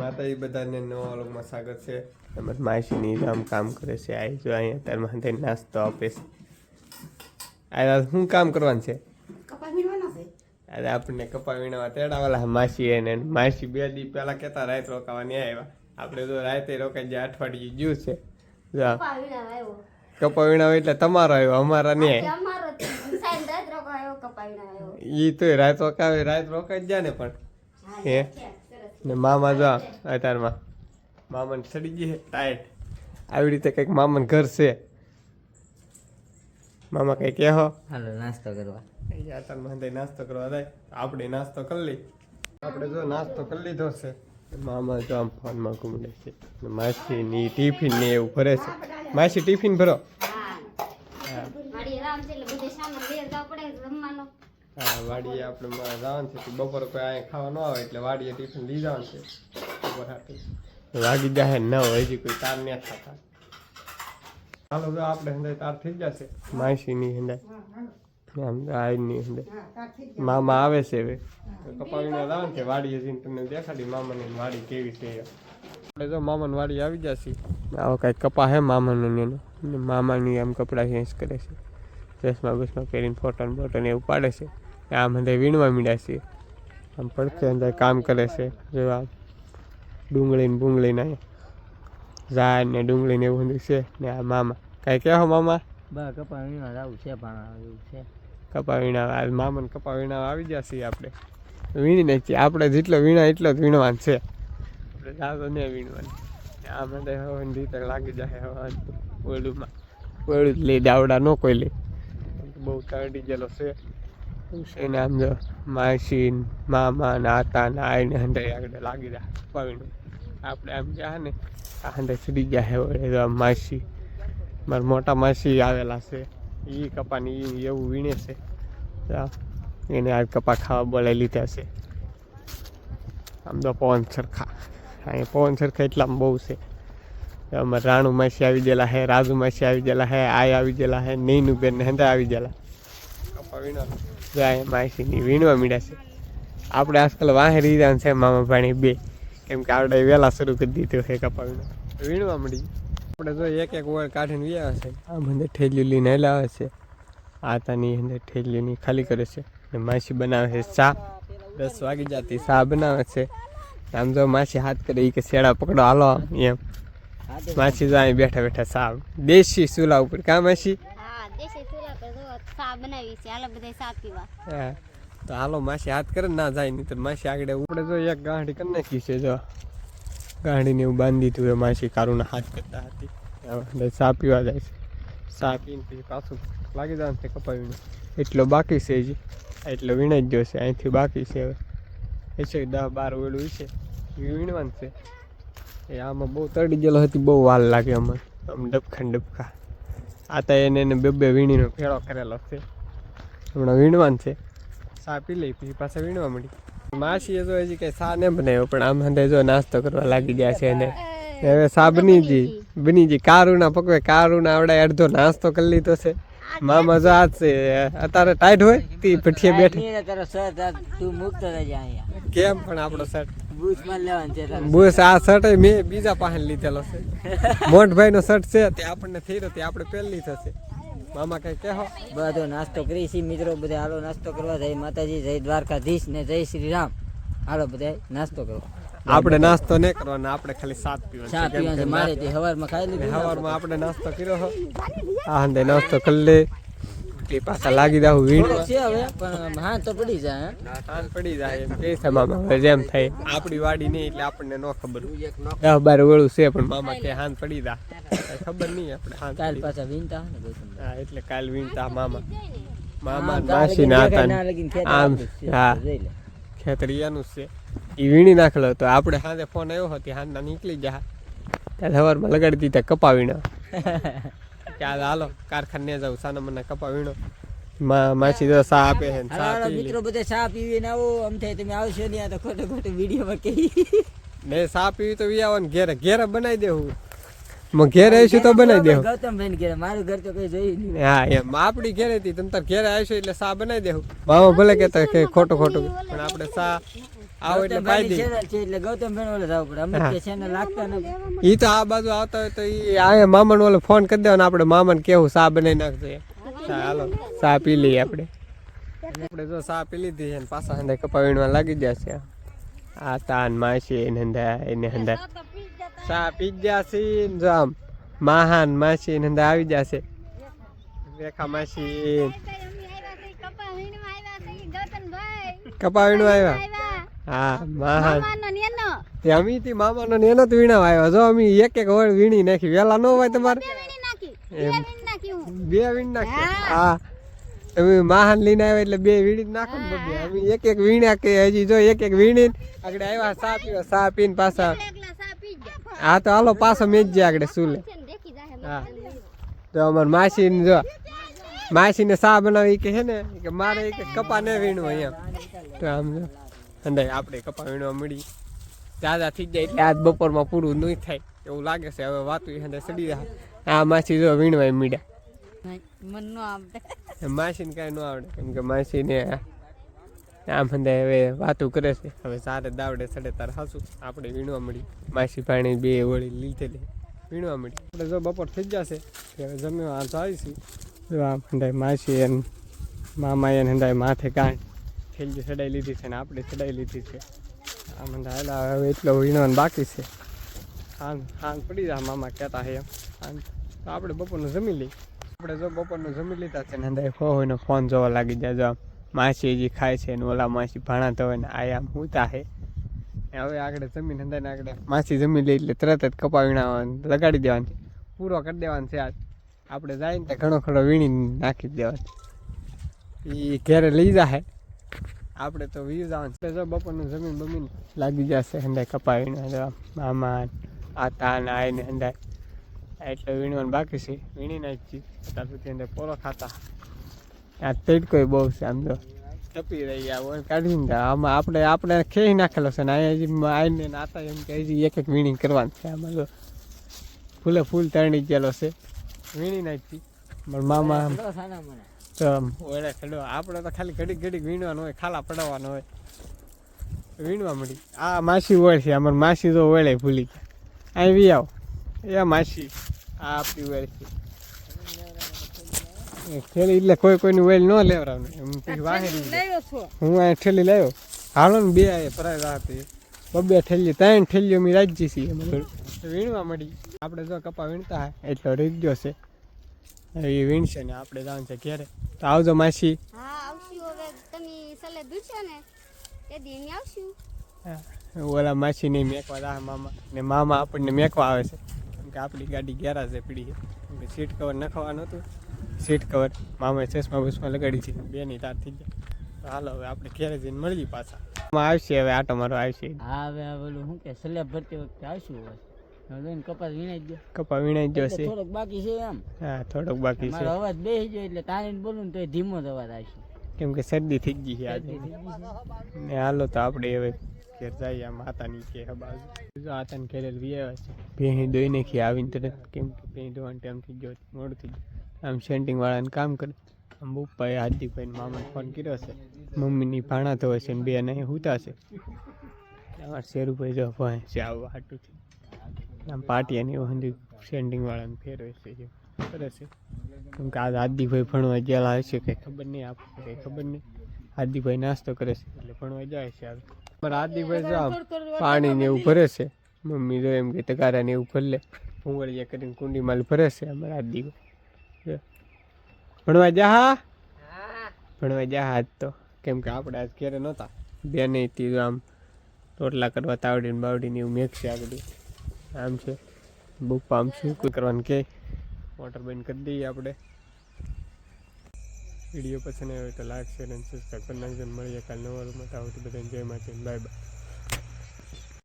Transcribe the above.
માતાજી બધાને નવા અલગમાં સ્વાગત છે. તેમજ માસીની આમ કામ કરે છે. આવી જો અહીંયા અત્યારમાં તે નાસ્તો આપે છે. આ શું કામ કરવાનું છે? અરે આપણને કપા વીણવા તેડાવાલા માસી એને. માસી બે દી પહેલા કહેતા રાત રોકાવા નહીં આવ્યા આપણે તો રાતે રોકાઈ જાય અઠવાડિયે જ્યું છે. કપા વીણવા એટલે તમારો આવ્યો અમારા નહીં. ઈ તો રાત રોકાવે રાત રોકાઈ જ જાય ને પણ. હા. ને મામા જો અત્યારમાં. મામાને સડી ગઈ છે ટાઈટ આવી રીતે કંઈક મામાને ઘર છે. મામા કંઈ કહેવો હાલો નાસ્તો કરવા. અત્યારમાં તે નાસ્તો કરવા જાય આપણે નાસ્તો કરી લઈ આપણે જો નાસ્તો કરી લીધો છે મામા જો આમ ફોનમાં ઘૂમડે છે. માસી ની ટિફિન ને એવું ભરે છે. માસી ટિફિન ભરો? હા. વાડીએ આપણે જવાનું છે બપોર કોઈ અહીંયા ખાવા ન આવે એટલે વાડીએ ટિફિન લઈ જવાનું છે. બપોર હાટું. વાગી જાય ન હજી કોઈ તાર નહીં થતા. હાલો તો આપણે હંદાય તાર થઈ જશે માસીની હંદાય આમ આઈની હંદાય મામા આવે છે હવે. કપાવીને જવાનું છે, વાડીએ જઈને તમને દેખાડી મામાની વાડી કેવી છે. આપણે જો મામાની વાડી આવી જશે આવો કાંઈક કપા હે મામાનો ને એનો. ને મામાની આમ કપડાં ચેન્જ કરે છે. ચશ્મા બસમાં પહેરીને ફોટો ને બોટો ને એવું પાડે છે. આમ અંદર વીણવા મીડ્યા છે આમ પડખે અંદર કામ કરે છે. જેવા આમ ડુંગળી ને બુંગળી ને ઝાડ ને ડુંગળી ને એવું બધું છે ને આ મામા. કાંઈ કહેવો મામા? બા કપા વીણવા આવું છે પણ એવું છે. કપા વીણા આ મામાને કપા વીણા આવી જશે આપણે. વીણી નાખીએ. આપણે જેટલો વીણા એટલો જ વીણવાનું છે. આપણે જાતો નહીં વીણવાનું. આ મને હવે રીતે લાગી જાય હવે ઓલુંમાં. ઓલું જ લઈ દાવડા ન કોઈ લે. બહુ તરડી ગયેલો છે. એવું છે ને આમ જો માસી મામા, નાતા ને આઈને હંડે આગળ લાગી રહ્યા કપા વીણું આપણે આમ ગયા ને, આ હંડે ચડી ગયા હે માસી. મારા મોટા માસી આવેલા છે. એ કપાની એ એવું વીણે છે. એને આ કપા ખાવા બોલાવી લીધા છે. આમ તો પવન સરખા. અહીંયા પવન સરખા એટલામાં બહુ છે. અમારે રાણુ માસી આવી ગયેલા હે, રાજુ માસી આવી ગયેલા હે, આય આવી ગયેલા હે નૈનુબેન હેંદા આવી ગયેલા. વીણવા માસીની વીણવા મીડ્યા છે. આપણે આજકાલ વાહે રીજાન છે મામા ભાણી બે. કેમ કે આપણે વહેલા શરૂ કરી દીધું છે કપા વીણવા વીણવા મળી આપણે જો એક એક ઓળ કાઢીને વ્યા છે. આમ અંદર ઠેલ્યું લઈને લાવે છે. આતાની અંદર ઠેલ્યુંની ખાલી કરે છે. ને માસી બનાવે છે ચા. દસ વાગી જતી ચા બનાવે છે. આમ જો માસી હાથ કરે એ કે શેડા પકડો હાલો એમ. માસી જો અહીં બેઠા બેઠા ચા દેશી ચૂલા ઉપર. કા માસી? પર બનાવી છે. બધા ચા પીવા. હા, તો હાલો માસી હાથ કરે ને જાય નહીં તો માસી આગળ ઉપડે જો એક ગાંઠી કરી નાખી છે જો. ગાંઠીને એવું બાંધી દીધું એ માસી કારુના હાથ કરતા હતી સા પીવા જાય છે. સા પીને પછી પાછું લાગી જવાનું છે કપાવીને. એટલો બાકી છે હજી. એટલો વીણે જ છે, અહીંથી બાકી છે હવે. એ છે દસ બાર ઓલું છે એ વીણવાનું છે. એ આમાં બહુ તડી ગયેલો હતી, બહુ વાર લાગે અમારે આમ ડબખા ડબખા. આ તો એને એને બે બે વીણીનો ફેરો કરેલો છે. હમણાં વીણવાનું છે. સા પી લઈ, પછી પાછા વીણવા મળી. માસીએ તો હજી કઈ સા ને બનાવ્યો, પણ આમ હંધે જો નાસ્તો કરવા લાગી ગયા છે એને. હવે સા બની જી બની જી કારુના પકવે, કારુના આવડે અડધો નાસ્તો કરી લીધો છે. મામા જો આજ છે. અત્યારે ટાઈટ હોય તી પઠીએ બેઠે. તારો શર્ટ આ તું મુકતો રહેજે અહીંયા. કેમ પણ આપણો શર્ટ બૂસમાં લેવાનું છે તારો આ શર્ટ મેં બીજા પાસે લીધેલો છે. મોટભાઈ નો શર્ટ છે તે આપણને થઈ રહ્યો તે આપણે પહેલી થશે. મામા કઈ કહો. બધો નાસ્તો કરી છે મિત્રો બધા હાલો નાસ્તો કરવા જય માતાજી જય દ્વારકાધીશ ને જય શ્રી રામ હાલો બધા નાસ્તો કરો. આપણે નાસ્તો નહીં કરવાનો આપણે ખાલી સાત પીવાનો ચા. પીવાનું છે. મારે તે હવારમાં ખાઈ લીધું હવારમાં આપણે નાસ્તો કર્યો હો. આ હંદે નાસ્તો કરી લે. તે પાછા લાગી દાવ વીણ. છે હવે પણ હા તો પડી જાય હા. પડી જાય એમ કે છે મામા હવે જેમ થાય. આપણી વાડી નહીં એટલે આપણને ન ખબર દસ બાર વેળું છે પણ મામા કે હાન પડી દા ખબર નહીં આપણે હાન કાલ પાછા વીણતા હે એટલે કાલ વીણતા મામા. મામા માસી ના. હતા આમ. હા. ખેતરિયાનું છે. એ વીણી નાખેલો હતો. આપણે સાંજે ફોન આવ્યો હતો હાંજના નીકળી જા. ત્યારે સવારમાં લગાડી દીધા કપા વીણા. કે હાલ કારખાને જાઉં. સાના મને કપા વીણો. માછી તો સા આપે છે મિત્રો હાલો, સા પીવી ને બધા આવો. આમ થાય તમે આવશો નહીં આ તો ખોટો ખોટો વિડીયોમાં કહી. ને સા પીવી તો વી ને ઘેરે. ઘેરે બનાવી દેવું. માં ઘેરે આવીશું તો બનાવી દેવું. ગૌતમભાઈ ને મારું ઘર તો કઈ જોઈ નહીં. હા એમ. આપણી ઘેરે હતી તમે તાર ઘેરે આવીશું એટલે સા બનાવી દેવું. મામા ભલે કહેતા કે ખોટું ખોટું. પણ આપણે સા આવો એટલે પાઈ છે એટલે ગૌતમ ઓલે જવું પડે. અમે હા. કે ચેનલ લાગતા નથી ઈ તો આ બાજુ આવતા હોય તો ઈ આ મામાને ઓલો ફોન કરી દેવાનો. આપણે મામાને કેવું સા બનાવી નાખજો. એમ. ચા હાલો. સા પી લઈએ આપણે. આપણે જો સા પી લીધી છે ને પાછા હંધા કપા વીણવા લાગી ગયા છે. આ તાન માસી એને હંધા એને હંધા સા પી ગયા છે જો આમ. માહાન માસી એને હંધા આવી જશે રેખા માસી. કપા વીણવા આવ્યા? હા તે અમી થી મામાનો ને એનો જ વીણવા આવ્યા. જો અમી એક એક વળ વીણી નાખી. વેલા ન હોય તમારે. બે વીણી નાખી હું. વીણ તમે માહાન લઈને આવ્યા એટલે બે વીણી નાખો ને અમે એક એક વીણ્યા કે હજી જો એક એક વીણી આગળ આવ્યા સા પીવા સા પીને પાછા. હા તો હાલો પાછો મેચ જાય આગળ સુલે ને હા. તો અમાર માસી ને જો માસીને સા બનાવી કે છે ને કે મારે કે કપા ને વીણવો એમ. તો આમ જો. અંદાજ આપણે કપા વીણવા મળી દાદા થઈ જાય એટલે આજ બપોરમાં પૂરું નહીં થાય. એવું લાગે છે હવે વાતું એને સડી જાય. આ માસી જો વીણવા મીડા. માસીને કાંઈ ન આવડે કેમ કે માસીને આમ હંદે હવે વાતું કરે છે. હવે સારે દાવડે સડે તાર હાસું. આપણે વીણવા મળી. માસી પાણી બે વળી લીધેલી. વીણવા મળી. આપણે જો બપોર થઈ જશે હવે જમ્યો આ તો આવીશું. જો આમ હંદાય માસી એને મામા એને હંદાય માથે કાંઈ થેલી ચડાઈ લીધી છે ને આપણે ચડાઈ લીધી છે. આમ હંદાય હાલા હવે એટલો વીણવાનું બાકી છે. હાન હાન પડી જાય મામા કહેતા હે એમ. હાન તો આપણે બપોરનું જમી લઈ આપણે જો બપોરનું જમી લીધા છે ને અંદર હો હોય ફોન જોવા લાગી જાય જો. આમ માસી હજી ખાય છે ને ઓલા માસી ભાણાતા હોય ને આ આમ હુતા હે. હવે આગળ જમીન અંદર ને આગળ માસી જમી લે એટલે તરત જ કપા વીણાવાની લગાડી દેવાની. પૂરો કરી દેવાનું છે આજ. આપણે જાય ને ઘણો ખરો વીણી નાખી જ દેવાનું. એ ઘેરે લઈ જાય આપણે તો વી જવાનું છે. જો બપોરનું જમીન બમીન લાગી જશે હંદાય કપાવીને મામા આ તાન આવીને હંદાય એટલે વીણવાનું બાકી છે. વીણી નાખી સુધી અંદર પોરો ખાતા. આ તડકો બહુ છે, આમ જો. તપી રહી ઓલ કાઢીને આમાં આપણે આપણે ખેઈ નાખેલો છે ને અહીંયા આવીને નાતા એમ કે હજી એક એક વીણી કરવાની છે આમાં જો. ફૂલે ફૂલ તરણી ગયેલો છે. વીણી નાખી મારા મામા ઓળે ખેડો આપણે તો ખાલી ઘડીક ઘડીક વીણવાનું હોય ખાલા પડાવવાનું હોય. વીણવા મળી. આ માસી ઓળ છે. અમાર માસી તો ઓળે ભૂલી ગયા. અહીં વી આવો. એ માસી. આ આપણી ઓળ છે. એ એટલે કોઈ કોઈની વેલ ન લેવડાવને એમ પછી વાહે રહી જાય. હું અહીં ઠેલી લાવ્યો હાલો ને બે આ ભરાય રાતે બબે ઠેલી ત્રણ ઠેલીઓ મેં રાખી છીએ વીણવા મળી. આપણે જો કપા વીણતા હોય એટલો રીત ગયો છે. એ વીણશે ને આપણે જવાનું છે ઘેરે. તો આવજો માસી. હા આવશું હવે. તમે સલે દૂધશો ને તે દિન આવશું. ઓલા માસી ને મેકવા દા મામા. ને મામા આપણને મેકવા આવે છે. કેમ કે આપણી ગાડી ગેરાજે પડી છે. કેમ કે સીટ કવર નખવાનું હતું. સીટ કવર મામાએ ચશ્મા બસમાં લગાડી છે. બે ની તાર થઈ જાય તો હાલો હવે આપણે ઘેરે જઈને મળીએ પાછા. આવશે હવે આટો મારો આવશે. હા હવે આ પેલું શું કે સલેબ ભરતી વખતે આવશું હવે. કપાસ વીણાઈ ગયો. કપા વીણાઈ ગયો છે. થોડોક બાકી છે એમ. હા થોડોક બાકી મારો અવાજ બેસી ગયો એટલે તારીને બોલું તો ધીમો જ અવાજ આવશે. કેમ કે શરદી થઈ ગઈ છે આજે. છે. ને હાલો તો આપણે હવે ઘેર જઈએ માતાની કે બાજુ. આતાને ઘેરે વી આવ્યા છે. ભેહી દોઈ નાખી આવીને તરત કેમ કે ભેહી ધોવાનો ટાઈમ થઈ ગયો મોડું થઈ ગયું. આમ સેન્ટિંગ વાળાને કામ કરે. આમ પપ્પાએ હાર્દિકભાઈ મામાને ફોન કર્યો છે. મમ્મીની ભાણા તો છે ને બે નહીં હુતા છે અમારે શેરુભાઈ જો ભાઈ છે આવું હાટુંથી આમ પાટિયાની એવું હંધી સેન્ટિંગ વાળાને ફેરવે છે જે. કરે છે કેમ કે આ હાર્દિકભાઈ ભણવા ગયેલા હશે કંઈ ખબર નહીં આપ, કંઈ ખબર નહીં. હાર્દિકભાઈ નાસ્તો કરે છે, એટલે ભણવા જાય છે હવે પણ હાર્દિકભાઈ જો પાણી ને એવું ભરે છે, મમ્મી જો એમ કે તગારા ને એવું ભરલે ભૂંગળિયા કરીને કુંડીમાં ભરે છે અમારા હાર્દિકભાઈ ભણવા જા હા? ભણવા જા આજ તો. કેમ કે આપણે આજ ઘેરે નહોતા. બે નહીં તી આમ રોટલા કરવા તાવડીને બાવડીને એવું મેઘ છે આગળ આમ છે. બહુ પામશું કોઈ કરવાનું કે મોટર બંધ કરી દઈએ આપણે. વીડિયો પસંદ હોય તો લાઈક શેર અને સબસ્ક્રાઈબ કરી નાખજો. મળીએ કાલ નવા રૂમમાં તો બધાને જય બાય બાય